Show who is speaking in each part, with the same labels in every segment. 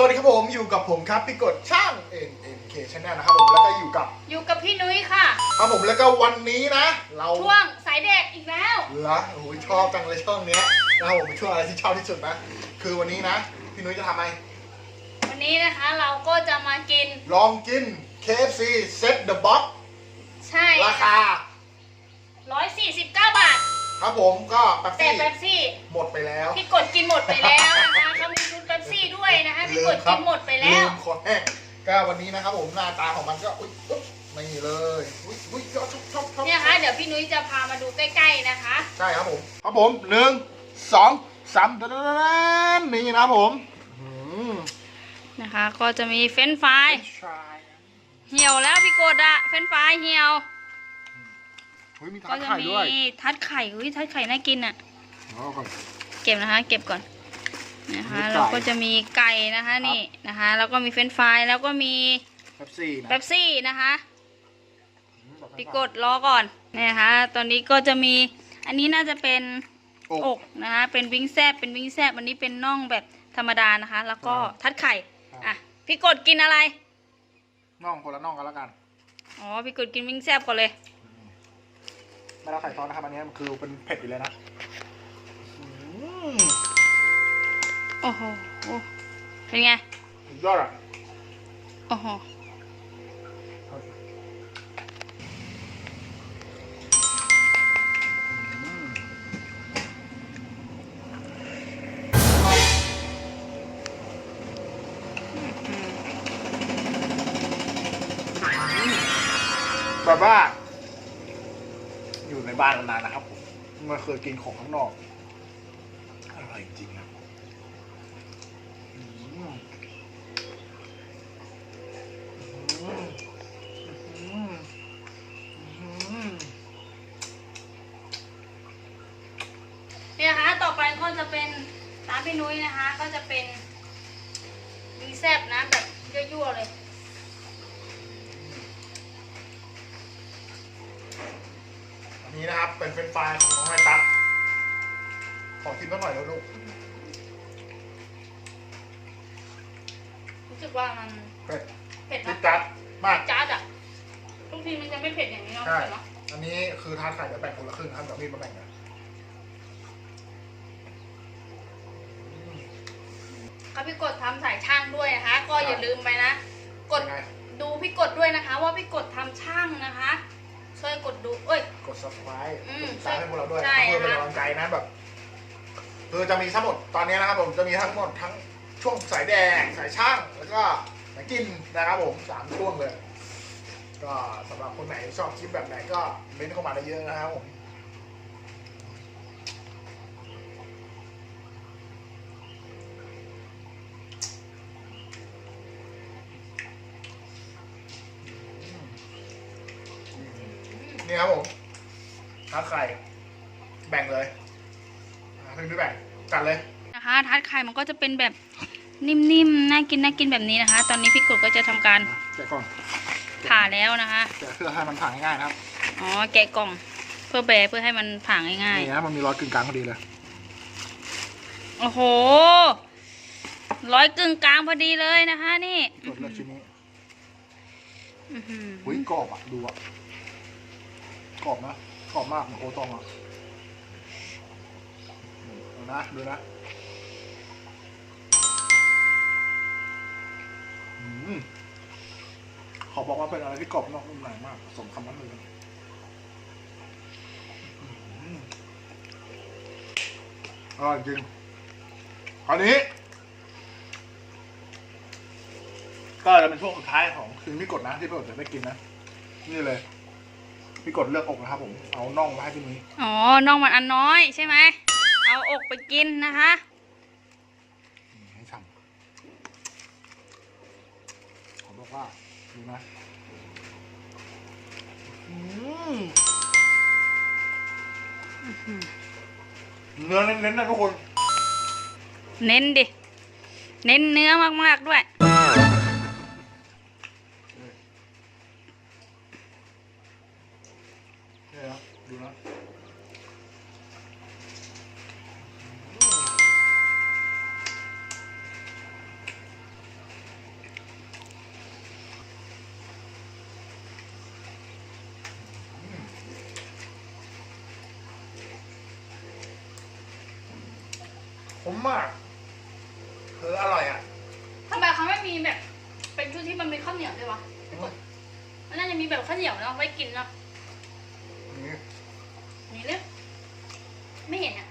Speaker 1: สวัสดีครับผมอยู่กับผมครับพี่กดช่าง N N K Channel นะครับผมแล้วก็อยู่กับ
Speaker 2: อยู่กับพี่นุ้ยค่ะ
Speaker 1: ครับผมแล้วก็วันนี้นะ เรา
Speaker 2: ช่วงสายเด็กอีกแล้ว
Speaker 1: ละโอ้โหชอบจังเลยช่วงเนี้ยนะครับผมเป็นช่วงอะไรที่ชอบที่สุดนะคือวันนี้นะ พี่นุ้ยจะทำอะไร
Speaker 2: วันนี้นะคะเราก็จะมากิน
Speaker 1: ลองกิน KFC Set the Box
Speaker 2: ใช่
Speaker 1: ราคา
Speaker 2: 149 บาท
Speaker 1: ครับผมก็แป๊บ
Speaker 2: แต่
Speaker 1: ซี่
Speaker 2: เป๊ปซี่
Speaker 1: หมดไปแล้ว
Speaker 2: พี่กดกินหมดไปแล้วนะคะ ซี่ด้วยนะคะพี่กดกินหมดไปแล้ว
Speaker 1: มคอแห้งก็วันนี้นะครับผมหน้าตาของมันก็อุ๊ยอุ๊ยนี่เลยอุ๊ยอุ๊ยชอบชอบชอบชอบ
Speaker 2: เนี่ยนะคะเดี๋ยวพี่นุ้ยจะพามาดูใกล้ๆนะคะ
Speaker 1: ใช่ครับผมครับผมหนึ่งสองสามตะดนนี่นะครับผมอืม
Speaker 2: นะคะ ก็จะมีเฟรนช์ฟราย
Speaker 1: ชาย
Speaker 2: เหี่ยวแล้วพี่กดอะเฟรนช์ฟรายเหี่ยว
Speaker 1: เฮ้ยมี
Speaker 2: ก็
Speaker 1: ทา
Speaker 2: จะ
Speaker 1: ไข่
Speaker 2: มี
Speaker 1: ด้วย
Speaker 2: ทัดไข่อุ้ยทัดไข่น่ากินอะ
Speaker 1: เอาก่อน
Speaker 2: เก็บนะคะ เก็บก่อน นะคะ
Speaker 1: มีไก่
Speaker 2: เราก็จะมีไก่นะคะนี่นะคะแล้วก็มีเฟรนช์ฟรายแล้วก็มี
Speaker 1: เป๊ปซี่นะ
Speaker 2: เป๊ปซี่นะคะ
Speaker 1: อืมแบบ
Speaker 2: พี่กดรอก่อนนี่นะคะตอนนี้ก็จะมีอันนี้น่าจะเป็น
Speaker 1: โอ้
Speaker 2: อกนะคะเป็นวิงแซบเป็นวิงแซบอันนี้เป็นน่องแบบธรรมดานะคะ แล้วก็
Speaker 1: อ่า
Speaker 2: ทัดไข่
Speaker 1: ครับ
Speaker 2: อะพี่กดกินอะไร
Speaker 1: น่องคนละน่องกันแล้วกัน
Speaker 2: อ๋อพี่กดกินวิงแซบก่อนเลย
Speaker 1: ไม่ต้องไข่ซอสนะครับอันนี้มันคือเป็นเผ็ดอยู่เลยนะ
Speaker 2: โอ้โหเป็นไง
Speaker 1: สุดยอดอะ
Speaker 2: โอ้โห
Speaker 1: อืมแบบว่า อยู่ในบ้านมานานนะครับผมไม่เคยกินของข้างนอกอร่อยจริงๆนะอืมอืมอืมอืม
Speaker 2: เนี่ยนะคะต่อไปก็จะเป็นร้านพี่นุ้ยนะคะ ก็จะเป็นวิงแซบนะแบบยั่วๆเลย
Speaker 1: อันนี้นะครับเป็นเฟรนช์ฟรายของน้องไมตัสขอชิมสักหน่อยแล้วลูก
Speaker 2: รู้สึกว่ามัน
Speaker 1: เผ็ด
Speaker 2: เผ็ด
Speaker 1: จิ๊
Speaker 2: นะ
Speaker 1: ดจัดมาก
Speaker 2: จ้าดอะทุกทีมันจะไม่เผ็ดอย่างนี้เนาะ
Speaker 1: ใช่
Speaker 2: เนาะ
Speaker 1: อันนี้คือทานไข่เดี๋ยวแบ่งคนละครึ่งครับเดี๋ยวมีดมาแบ่งกัน
Speaker 2: ครับพี่กดทำสายช่างด้วยนะคะ ก็อย่าลืมไปนะ กด
Speaker 1: ยังไง
Speaker 2: ดูพี่กดด้วยนะคะ ว่าพี่กดทำช่างนะคะ ช่วยกดดู เอ้ย
Speaker 1: กด subscribe
Speaker 2: อื
Speaker 1: ก
Speaker 2: ม
Speaker 1: ดติดตามให้พวกเราด้วย
Speaker 2: ใช่
Speaker 1: นะเพื่อเป็น
Speaker 2: ค่ะ
Speaker 1: กำลังใจนะแบบคือจะมีทั้งหมดตอนนี้นะครับผมจะมีทั้งหมดทั้ง ช่วงสายแดงสายช่างแล้วก็สายกินนะครับผมสามช่วงเลย ก็สำหรับคนไหนชอบคลิปแบบไหนก็เม้นเข้ามาได้เยอะนะครับผมนี่ครับผมทัดไข่แบ่งเลย อ่าพี่ไม่แบ่ง จัดเลย
Speaker 2: นะคะทัดไข่มันก็จะเป็นแบบนิ่มๆน่ากินน่ากินแบบนี้นะคะ ตอนนี้พี่กดก็จะทำการ
Speaker 1: แกะก่อน
Speaker 2: ผ่าแล้วนะคะ
Speaker 1: แกะเพื่อให้มันผ่านง่ายๆนะครับ
Speaker 2: อ๋อแกะกล่องเพื่อแบะเพื่อให้มันผ่าง่าย
Speaker 1: นี่นะมันมีรอยกึ่งกลางพอดีเลย
Speaker 2: ๆโอ้โหร้อยกึ่งกลางพอดีเลยนะคะนี่
Speaker 1: กดเลือกชิ้นนี้
Speaker 2: อื้อหือ
Speaker 1: หุ้ยกรอบอะดูอะกรอบนะกรอบมากเหมือนโอตองอะดูนะดูนะ ขอบอกว่าเป็นอะไรที่กรอบนอกนุ่มในมากสมคำนั้นเลยอืมอร่อยจริงคราวนี้ ก็จะเป็นช่วงสุดท้ายของคืนพี่กดนะที่พี่กดจะได้กินนะ นี่เลย พี่กดเลือกอกนะครับผม เอาน่องมาให้พี่นุ้ย
Speaker 2: อ๋อน้องมันอันน้อยใช่ไหม เอาอกไปกินนะคะ
Speaker 1: นี่ให้ช่ำ ว่าดูนะอืมเนื้อเน้นๆนะทุกคน
Speaker 2: เน้นดิ เน้นเนื้อมากๆด้วย
Speaker 1: ผมมากคืออร่อยอะ
Speaker 2: ทำไมเขาไม่มีแบบ เป็นชุดที่มันเป็นข้าวเหนียวด้วยวะมันน่าจะมีแบบข้าวเหนียวเนาะไว้กินเนาะ
Speaker 1: นี่
Speaker 2: นี่เลยไม่เห็นอะ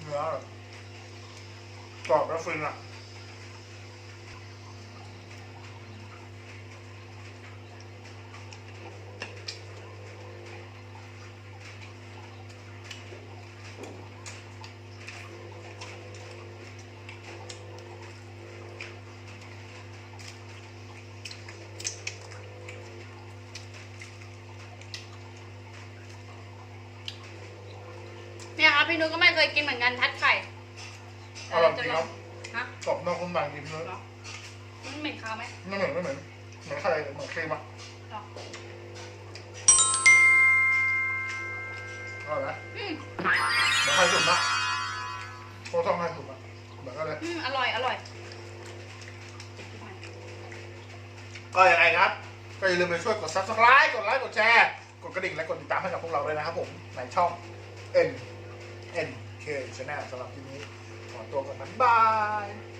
Speaker 1: เนื้ออร่อยกรอบแล้วฟินอะ
Speaker 2: พี่นุ้ยก็ไม่เคยกินเหมือนกันทัดไข่
Speaker 1: อร่อยจริงครับ
Speaker 2: ฮะ
Speaker 1: กรอบนอกนุ่มในจริงเลย
Speaker 2: เหรอมันเหม็นคาวไหม
Speaker 1: ไม่เหมือนไม่เหมือนเหมือนใครเหมือนครีมอะ
Speaker 2: เหรอ
Speaker 1: อร่อยไหม
Speaker 2: อืม
Speaker 1: เหมือนไข่ตุ๋นนะโคตรไข่ตุ๋นอะเหมือนกันเลย
Speaker 2: อืมอร่อยอร่อย
Speaker 1: ก็ยังไงครับก็อย่าลืมไปช่วยกด subscribe กดไลค์กดแชร์ กดกระดิ่งและกดติดตามให้กับพวกเราด้วยนะครับผมในช่อง N N K Channel สำหรับที่นี้ขอตัวก่อนนะบ๊ายบาย